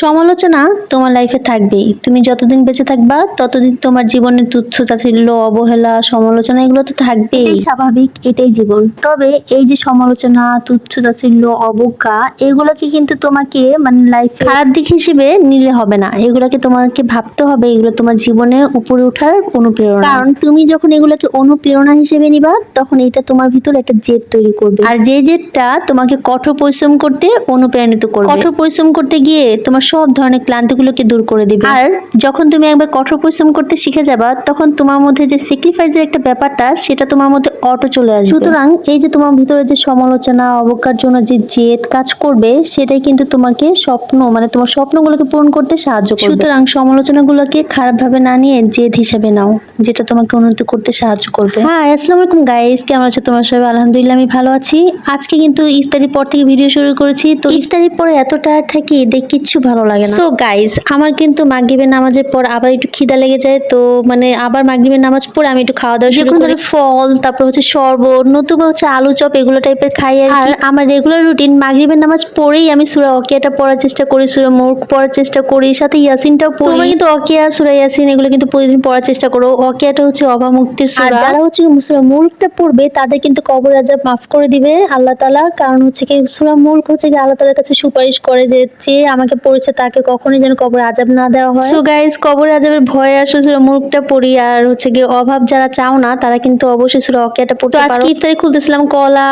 সমালোচনা তোমার লাইফে থাকবেই। তুমি যতদিন বেঁচে থাকবা ততদিন তোমার জীবনের তুচ্ছ চাচিল্য অবহেলা সমালোচনা এগুলো তো থাকবেই। স্বাভাবিক এটাই জীবন। তবে এই যে সমালোচনা তুচ্ছ তাচ্ছিল্য অবজ্ঞা এগুলোকে কিন্তু তোমাকে মানে লাইফ খারাপ দিক হিসেবে নিলে হবে না। এগুলোকে তোমাকে ভাবতে হবে এগুলো তোমার জীবনে উপরে ওঠার অনুপ্রেরণা। কারণ তুমি যখন এগুলোকে অনুপ্রেরণা হিসেবে নিবা তখন এটা তোমার ভিতর একটা জেদ তৈরি করবে। আর যে জেদটা তোমাকে কঠোর পরিশ্রম করতে অনুপ্রাণিত করবে। কঠোর পরিশ্রম করতে গিয়ে তোমার সব ধরনের ক্লান্তিগুলোকে দূর করে দিবে। আর যখন তুমি একবার কঠোর পরিশ্রম করতে শিখে যাবা তখন তোমার মধ্যে যে স্যাক্রিফাইসের একটা ব্যাপারটা সেটা তোমার মধ্যে অটো চলে আসবে। সুতরাং এই যে তোমার ভিতরে যে সমালোচনা অবজ্ঞার জন্য যে জেদ কাজ করবে সেটাই কিন্তু তোমাকে স্বপ্ন মানে তোমার স্বপ্নগুলোকে পূরণ করতে সাহায্য করবে। সুতরাং সমালোচনাগুলোকে খারাপভাবে না নিয়ে জেদ হিসাবে নাও যেটা তোমাকে উন্নতি করতে সাহায্য করবে। হ্যাঁ আসসালামু আলাইকুম গাইস কেমন আছো তোমার সবাই? আলহামদুলিল্লাহ আমি ভালো আছি। আজকে কিন্তু ইফতারির পর থেকে ভিডিও শুরু করেছি। তো ইফতারির পরে এত টায়ার্ড থাকি দেখ কিচ্ছু ভালো লাগে না। সো গাইস আমার কিন্তু মাগরিবের নামাজের পর আবার একটু খিদা লেগে যায় তো মানে আবার মাগরিবের নামাজ পড়ে আমি একটু খাওয়া দাওয়া শুরু করি। ফল তারপর হচ্ছে শরবত নতুবা হচ্ছে আলু চপ এগুলো টাইপের খাই আর আমার রেগুলার রুটিন মাগরিবের নামাজ পড়েই আমি সুরা অকিয়াটা পড়ার চেষ্টা করি সুরা মুখ পড়ার চেষ্টা করি সাথে ইয়াসিনটাও পড়ি। তোমরা কিন্তু অকিয়া সুরা ইয়াসিন এগুলো কিন্তু প্রতিদিন পড়ার চেষ্টা করো। অকিয়াটা হচ্ছে অবা মুক্তির আর সুরা। যারা হচ্ছে সুরা মুলকটা পড়বে তাদের কিন্তু কবর আজাব মাফ করে দিবে আল্লাহ তালা কারণ হচ্ছে কি সুরা মুলক হচ্ছে কি আল্লাহ তালার কাছে সুপারিশ করে যে যে আমাকে পড়েছে তাকে কখনোই যেন কবর আজাব না দেওয়া হয়। সো গাইস কবরে আজাবের ভয়ে আসলে সুরা মুলকটা পড়ি আর হচ্ছে গিয়ে অভাব যারা চাও না তারা কিন্তু অবশ্যই সুরা অকিয়াটা পড়তে পারো আজকে ইফতারি খুলতেছিলাম কলা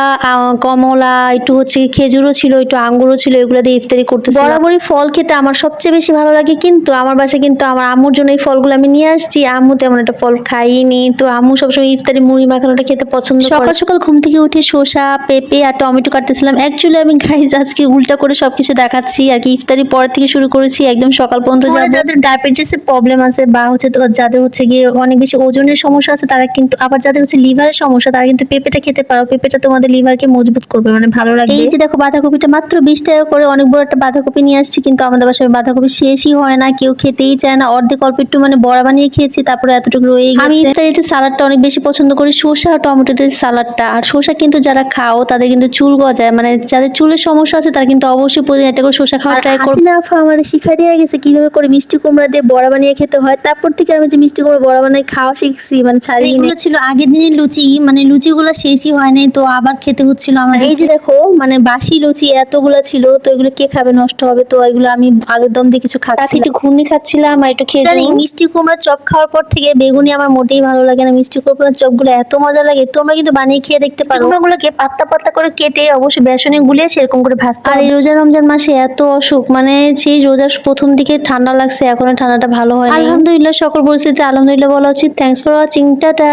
কমলা একটু হচ্ছে খেজুরও ছিল একটু আঙ্গুরও ছিল এগুলো দিয়ে ইফতারি করতেছিলাম। বরাবরই ফল খেতে আমার সবচেয়ে বেশি ভালো লাগে কিন্তু আমার বাসায় কিন্তু আমার আম্মুর জন্য এই ফলগুলো আমি নিয়ে আসছি। আম্মু তেমন একটা ফল খাইনি তো আম্মু সবসময় ইফতারি মুড়ি মাখানোটা খেতে পছন্দ করে। সকাল সকাল ঘুম থেকে উঠে শসা পেঁপে আর টমেটো কাটতেছিলাম। অ্যাকচুয়ালি আমি গাইজ আজকে উল্টা করে সবকিছু দেখাচ্ছি আর কি ইফতারি পর থেকে শুরু করেছি একদম সকাল পর্যন্ত যাদের ডায়াবেটিসের প্রবলেম আছে বা হচ্ছে তো যাদের হচ্ছে গিয়ে অনেক বেশি ওজনের সমস্যা আছে তারা কিন্তু আবার যাদের হচ্ছে লিভারের সমস্যা তারা কিন্তু পেঁপেটা খেতে পারো। পেঁপেটা তোমাদের লিভারকে মজবুত করবে মানে ভালো লাগবে। এই যে দেখো বাঁধাকপিটা মাত্র বিশ টাকা করে অনেক বড় একটা বাঁধাকপি নিয়ে আসছি কিন্তু আমাদের বাসায় বাঁধাকপি শেষই হয় না কেউ খেতেই চায় না। অর্ধেক অল্প একটু মানে বড়া বানিয়ে খেয়েছি তারপরে এতটুকু রয়ে গেছে। আমি ইফতারিতে সালাডটা অনেক বেশি পছন্দ করি শসা আর টমেটো দিয়ে সালাডটা আর শসা কিন্তু যারা খাও তাদের কিন্তু চুল গজায় মানে যাদের চুলের সমস্যা আছে তারা কিন্তু অবশ্যই প্রতিদিন একটা করে শসা খাওয়া ট্রাই করবে। হাসিনা আফা আমার শিখাই দিয়ে গেছে কীভাবে করে মিষ্টি কুমড়া দিয়ে বড়া বানিয়ে খেতে হয়। তারপর থেকে আমি যে মিষ্টি কুমড়া বড়া বানিয়ে খাওয়া শিখছি মানে ছাড়িয়ে এগুলো ছিল আগের দিনের লুচি মানে লুচিগুলো শেষই হয় নাই তো আবার খেতে হচ্ছিল আমার এই যে দেখো মানে বাসি লুচি এতগুলো ছিল তো এগুলো কে খাবে? নষ্ট হবে তো এগুলো আমি আলুর দম দিয়ে কিছু খাচ্ছি একটু ঘুগনি খাচ্ছিলাম আর একটু খেয়ে মিষ্টি কুমড়ার চপ খাওয়ার পর থেকে বেগুনি আমার মোটেই ভালো লাগে না। মিষ্টি কুমড়ার চপগুলো এত মজা লাগে তোমরা কিন্তু বানিয়ে খেয়ে দেখতে পারো। কুমড়াগুলোকে পাতলা পাতলা করে কেটে অবশ্যই বেসনে গুলিয়ে সেরকম করে ভাজতে আর এই রোজা রমজান মাসে এত অসুখ মানে সেই রোজার প্রথম দিকে ঠান্ডা লাগছে, এখন ঠান্ডাটা ভালো হয় আলহামদুলিল্লাহ সকল পরিস্থিতি। আলহামদুলিল্লাহ, বলা উচিত। Thanks for watching tata.